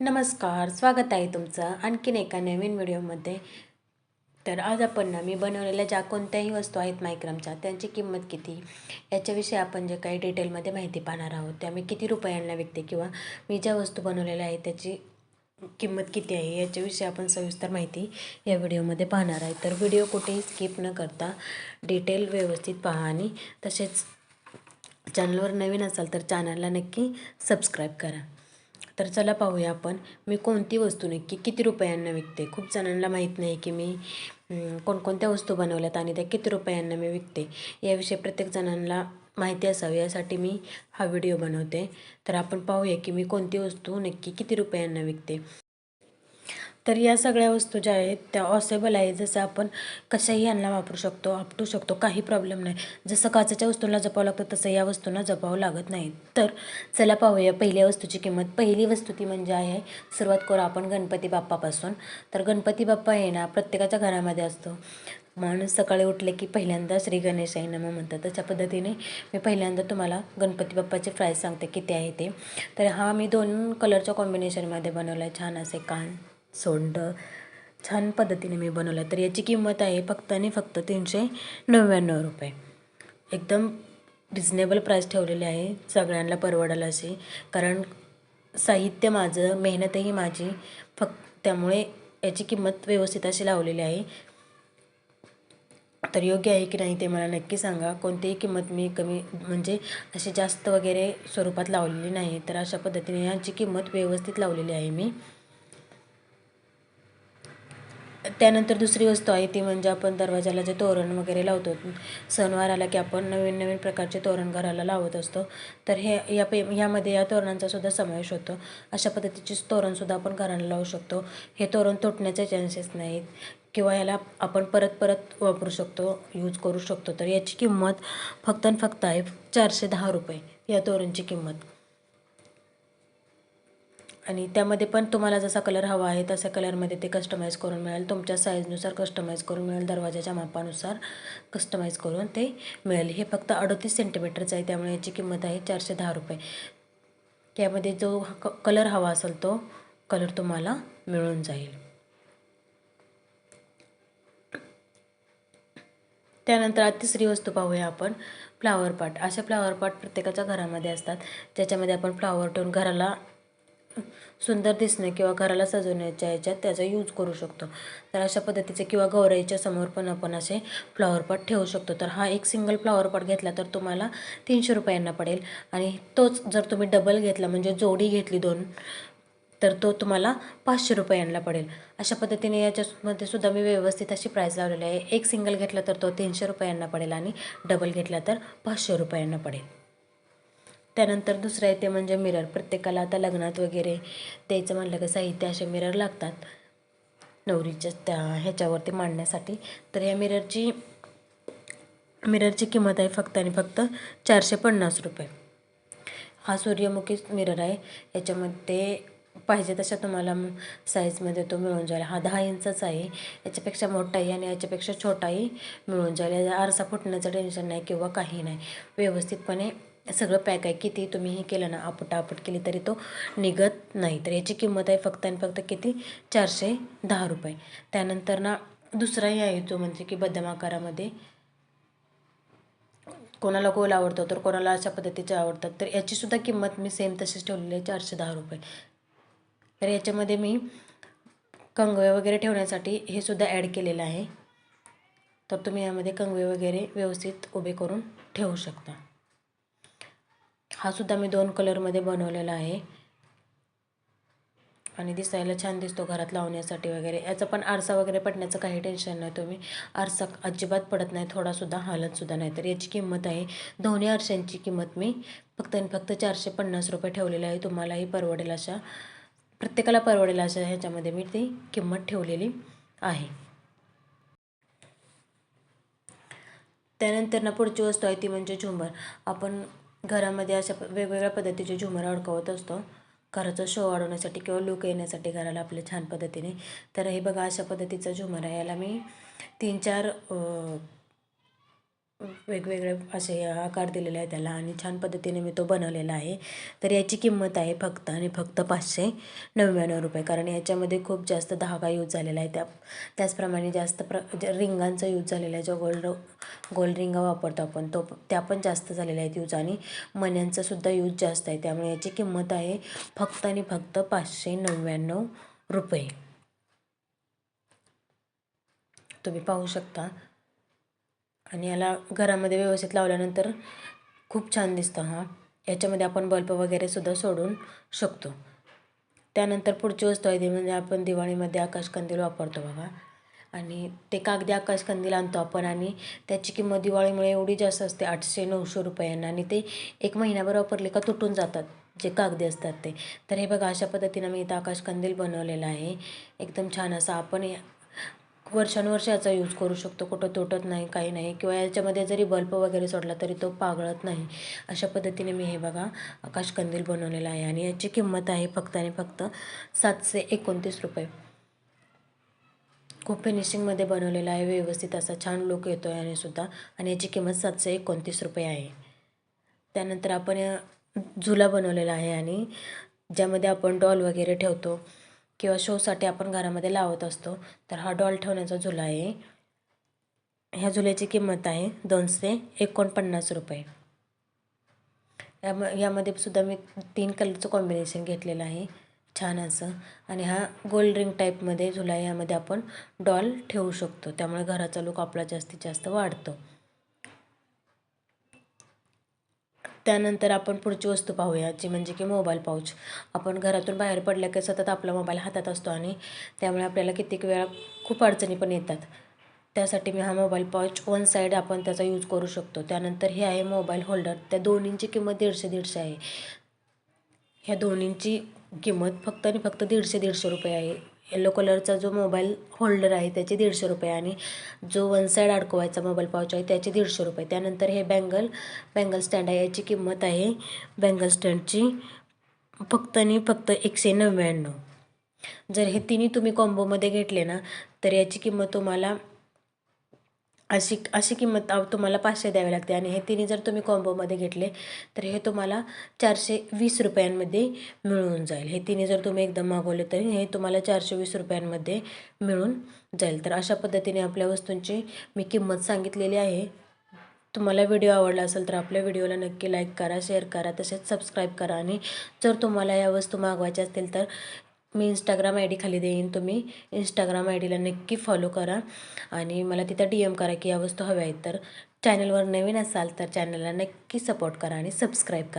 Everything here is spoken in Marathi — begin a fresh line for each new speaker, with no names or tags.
नमस्कार स्वागत आहे तुमचं आणखीन एका नवीन व्हिडिओमध्ये. तर आज आपण ना मी बनवलेल्या ज्या कोणत्याही वस्तू आहेत मायक्रमच्या त्यांची किंमत किती? याच्याविषयी आपण जे काही डिटेलमध्ये माहिती पाहणार आहोत त्या मी किती रुपयांना विकते किंवा मी ज्या वस्तू बनवलेल्या आहेत त्याची किंमत किती आहे याच्याविषयी आपण सविस्तर माहिती या व्हिडिओमध्ये पाहणार आहे. तर व्हिडिओ कुठेही स्किप न करता डिटेल व्यवस्थित पहा आणि तसेच चॅनलवर नवीन असाल तर चॅनलला नक्की सबस्क्राईब करा. तर चला पाहूया आपण मी कोणती वस्तू नक्की किती रुपयांना विकते? खूप जणांना माहीत नाही की मी कोणकोणत्या वस्तू बनवल्यात आणि त्या किती रुपयांना मी विकते. याविषयी प्रत्येक जणांना माहिती असावी यासाठी मी हा व्हिडिओ बनवते. तर आपण पाहूया की मी कोणती वस्तू नक्की किती रुपयांना विकते. तर या सगळ्या वस्तू ज्या आहेत त्या ऑसेबल आहे जसं आपण कशाही यांना वापरू शकतो आपटू शकतो काही प्रॉब्लेम नाही. जसं काचाच्या वस्तूंना जपावं लागतं तसं या वस्तूंना जपावं लागत नाही. तर चला पाहूया पहिल्या वस्तूची किंमत. पहिली वस्तू ती म्हणजे आहे सुरुवात करू आपण गणपती बाप्पापासून. तर गणपती बाप्पा आहे ना प्रत्येकाच्या घरामध्ये असतो. माणूस सकाळी उठले की पहिल्यांदा श्री गणेश आहे नमः म्हणतात तशा पद्धतीने मी पहिल्यांदा तुम्हाला गणपती बाप्पाचे प्राईस सांगते किती आहे ते. तर हा मी दोन कलरच्या कॉम्बिनेशनमध्ये बनवला आहे छान असे कान सोंड. छान पद्धतीने मी बनवलं तर याची किंमत आहे फक्त आणि फक्त तीनशे नव्याण्णव रुपये. एकदम रिजनेबल प्राईस ठेवलेले आहे सगळ्यांना परवडेल अशी कारण साहित्य माझं मेहनतही माझी. फक्त त्यामुळे याची किंमत व्यवस्थित अशी लावलेली आहे. तर योग्य आहे की नाही ते मला नक्की सांगा. कोणतीही किंमत मी कमी म्हणजे अशी जास्त वगैरे स्वरूपात लावलेली नाही. तर अशा पद्धतीने याची किंमत व्यवस्थित लावलेली आहे मी. त्यानंतर दुसरी वस्तू आहे ती म्हणजे आपण दरवाजाला जे तोरण वगैरे लावतो सणवार आला की आपण नवीन नवीन प्रकारचे तोरण घराला लावत असतो. तर हे या पे यामध्ये या तोरणांचा सुद्धा समावेश होतो. अशा पद्धतीचे तोरणसुद्धा आपण घराला लावू शकतो. हे तोरण तुटण्याचे चान्सेस नाहीत किंवा याला आपण परत परत वापरू शकतो यूज करू शकतो. तर याची किंमत फक्त आणि फक्त आहे चारशे दहा रुपये. या तोरणची किंमत. आणि त्यामध्ये पण तुम्हाला जसा कलर हवा आहे तसा कलरमध्ये ते कस्टमाइज करून मिळेल. तुमच्या साईजनुसार कस्टमाइज करून मिळेल. दरवाजाच्या मापानुसार कस्टमाइज करून ते मिळेल. हे फक्त अडतीस सेंटीमीटरचं आहे. त्यामुळे याची किंमत आहे चारशे दहा रुपये. त्यामध्ये जो क कलर हवा असेल तो कलर तुम्हाला मिळून जाईल. त्यानंतर तिसरी वस्तू पाहूया आपण. फ्लावर पाट असे फ्लावर पाट प्रत्येकाच्या घरामध्ये असतात. ज्याच्यामध्ये आपण फ्लावर ठेवून घराला सुंदर दिसणं किंवा घराला सजवण्याच्या ह्याच्यात त्याचा यूज करू शकतो. तर अशा पद्धतीचे किंवा गौराईच्या समोर पण आपण असे फ्लॉवर पॉट ठेवू शकतो. तर हा एक सिंगल फ्लॉवर पॉट घेतला तर तुम्हाला तीनशे रुपयांना पडेल. आणि तोच जर तुम्ही डबल घेतला म्हणजे जोडी घेतली दोन तर तो तुम्हाला पाचशे रुपयांना पडेल. अशा पद्धतीने याच्यामध्ये सुद्धा मी व्यवस्थित अशी प्राईस लावलेली आहे. एक सिंगल घेतला तर तो तीनशे रुपयांना पडेल आणि डबल घेतला तर पाचशे रुपयांना पडेल. त्यानंतर दुसरं आहे ते म्हणजे मिरर प्रत्येकाला आता लग्नात वगैरे द्यायचं म्हणलं की साहित्य असे मिरर लागतात. नवरीच्या त्या ह्याच्यावरती मांडण्यासाठी. तर ह्या मिररची मिररची किंमत आहे फक्त आणि फक्त चारशे पन्नास रुपये. हा सूर्यमुखी मिरर आहे. याच्यामध्ये पाहिजे तशा तुम्हाला साईजमध्ये तो मिळून जाईल. हा दहा इंचच आहे. याच्यापेक्षा मोठाही आणि याच्यापेक्षा छोटाही मिळून जाईल. आरसा फुटण्याचं टेन्शन नाही किंवा काही नाही. व्यवस्थितपणे सगळं पॅक आहे किती तुम्ही हे केलं ना आपटापट केली तरी तो निघत नाही. तर याची किंमत आहे फक्त आणि फक्त किती? चारशे दहा रुपये. त्यानंतर ना दुसराही आहे जो म्हणजे की बदाम आकारामध्ये. कोणाला गोल आवडतो तर कोणाला अशा पद्धतीचे आवडतात. तर याचीसुद्धा किंमत मी सेम तशीच ठेवलेली आहे चारशे दहा रुपये. तर याच्यामध्ये मी कंगवे वगैरे ठेवण्यासाठी हे सुद्धा ॲड केलेलं आहे. तर तुम्ही यामध्ये कंगवे वगैरे व्यवस्थित उभे करून ठेवू शकता. हा सुद्धा मी दोन कलरमध्ये बनवलेला आहे. आणि दिसायला छान दिसतो घरात लावण्यासाठी वगैरे. याचं पण आरसा वगैरे पडण्याचं काही टेन्शन नाही तुम्ही. आरसा अजिबात पडत नाही थोडासुद्धा हालतसुद्धा नाही. तर याची किंमत आहे दोन्ही आरशांची किंमत मी फक्त आणि फक्त चारशे पन्नास रुपये ठेवलेली आहे. तुम्हालाही परवडेल अशा प्रत्येकाला परवडेल अशा ह्याच्यामध्ये मी ती किंमत ठेवलेली आहे. त्यानंतर ना पुढची वस्तू आहे ती म्हणजे झुंबर. आपण घरामध्ये अशा वेगवेगळ्या पद्धतीचे झुमर अडकवत असतो. घराचा शो वाढवण्यासाठी किंवा लुक येण्यासाठी घराला आपल्या छान पद्धतीने. तर हे बघा अशा पद्धतीचा झुमर आहे. याला मी तीन चार वेगवेगळे असे आकार दिलेले आहे त्याला आणि छान पद्धतीने मी तो बनवलेला आहे. तर याची किंमत आहे फक्त आणि फक्त पाचशे नव्याण्णव रुपये. कारण याच्यामध्ये खूप जास्त धागा यूज झालेला आहे. त्या त्याचप्रमाणे जास्त प्र रिंगांचा यूज झालेला आहे जो गोल्ड गोल्ड रिंगा वापरतो आपण तो त्या पण जास्त झालेल्या आहेत यूज आणि मण्यांचासुद्धा यूज जास्त आहे. त्यामुळे याची किंमत आहे फक्त आणि फक्त पाचशे नव्याण्णव रुपये. तुम्ही पाहू शकता. आणि याला घरामध्ये व्यवस्थित लावल्यानंतर खूप छान दिसतं हा. याच्यामध्ये आपण बल्ब वगैरेसुद्धा सोडून शकतो. त्यानंतर पुढची वस्तू आहे ती म्हणजे आपण दिवाळीमध्ये आकाशकंदील वापरतो बघा. आणि ते कागदी आकाशकंदील आणतो आपण आणि त्याची किंमत दिवाळीमुळे एवढी जास्त असते आठशे नऊशे रुपयांना. आणि ते एक महिनाभर वापरले का तुटून जातात जे कागदी असतात ते. तर हे बघा अशा पद्धतीनं मी इथं आकाशकंदील बनवलेलं आहे. एकदम छान असं आपण वर्षानुवर्ष याचा यूज करू शकतो. कुठं तुटत नाही काही नाही. किंवा याच्यामध्ये जरी बल्ब वगैरे सोडला तरी तो पागळत नाही. अशा पद्धतीने मी हे बघा आकाशकंदील बनवलेला आहे आणि याची किंमत आहे फक्त आणि फक्त सातशे एकोणतीस रुपये. खूप फिनिशिंगमध्ये बनवलेला आहे व्यवस्थित असा छान लुक येतो आहे आणि सुद्धा. आणि याची किंमत सातशे एकोणतीस रुपये आहे. त्यानंतर आपण झुला बनवलेला आहे आणि ज्यामध्ये आपण डॉल वगैरे ठेवतो. किंवा शोसाठी आपण घरामध्ये लावत असतो तर हा डॉल ठेवण्याचा झुला आहे. ह्या झुल्याची किंमत आहे दोनशे एकोणपन्नास रुपये. याम यामध्ये सुद्धा मी तीन कलरचं कॉम्बिनेशन घेतलेलं आहे. छान असं. आणि हा गोल्ड रिंग टाईपमध्ये झुला यामध्ये आपण डॉल ठेवू शकतो. त्यामुळे घराचा लुक आपला जास्तीत जास्त वाढतो. त्यानंतर आपण पुढची वस्तू पाहूया जी म्हणजे की मोबाईल पाऊच आपण घरातून बाहेर पडल्या की सतत आपला मोबाईल हातात असतो आणि त्यामुळे आपल्याला कित्येक वेळा खूप अडचणी पण येतात. त्यासाठी मी हा मोबाईल पाऊच वन साईड आपण त्याचा यूज करू शकतो. त्यानंतर हे आहे मोबाईल होल्डर त्या दोन्हींची किंमत दीडशे दीडशे आहे. ह्या दोन्हींची किंमत फक्त आणि फक्त दीडशे दीडशे रुपये आहे. येलो कलरचा जो मोबाईल होल्डर आहे त्याचे दीडशे रुपये आणि जो वन साईड अडकवायचा मोबाईल पाऊच आहे त्याचे दीडशे रुपये. त्यानंतर हे बँगल बँगल स्टँड आहे याची किंमत आहे बँगल स्टँडची फक्त आणि फक्त एकशे नव्याण्णव. जर हे तिन्ही तुम्ही कॉम्बोमध्ये घेतले ना तर याची किंमत तुम्हाला अशी अशी किंमत तुम्हाला पाचशे द्यावी लागते. आणि हे तिन्ही जर तुम्ही कॉम्बोमध्ये घेतले तर हे तुम्हाला चारशे वीस रुपयांमध्ये मिळून जाईल. हे तिन्ही जर तुम्ही एकदम मागवले तरी हे तुम्हाला चारशे वीस रुपयांमध्ये मिळून जाईल. तर अशा पद्धतीने आपल्या वस्तूंची मी किंमत सांगितलेली आहे. तुम्हाला व्हिडिओ आवडला असेल तर आपल्या व्हिडिओला नक्की लाईक करा शेअर करा तसेच सबस्क्राईब करा. आणि जर तुम्हाला या वस्तू मागवायच्या असतील तर मी इंस्टाग्राम आय डी खाली देईन. तुम्ही इंस्टाग्राम आय डीला नक्की फॉलो करा. आणि मला तिथं डी एम करा की या वस्तू हव्या आहेत. तर चॅनलवर नवीन असाल तर चॅनलला नक्की सपोर्ट करा आणि सबस्क्राईब करा.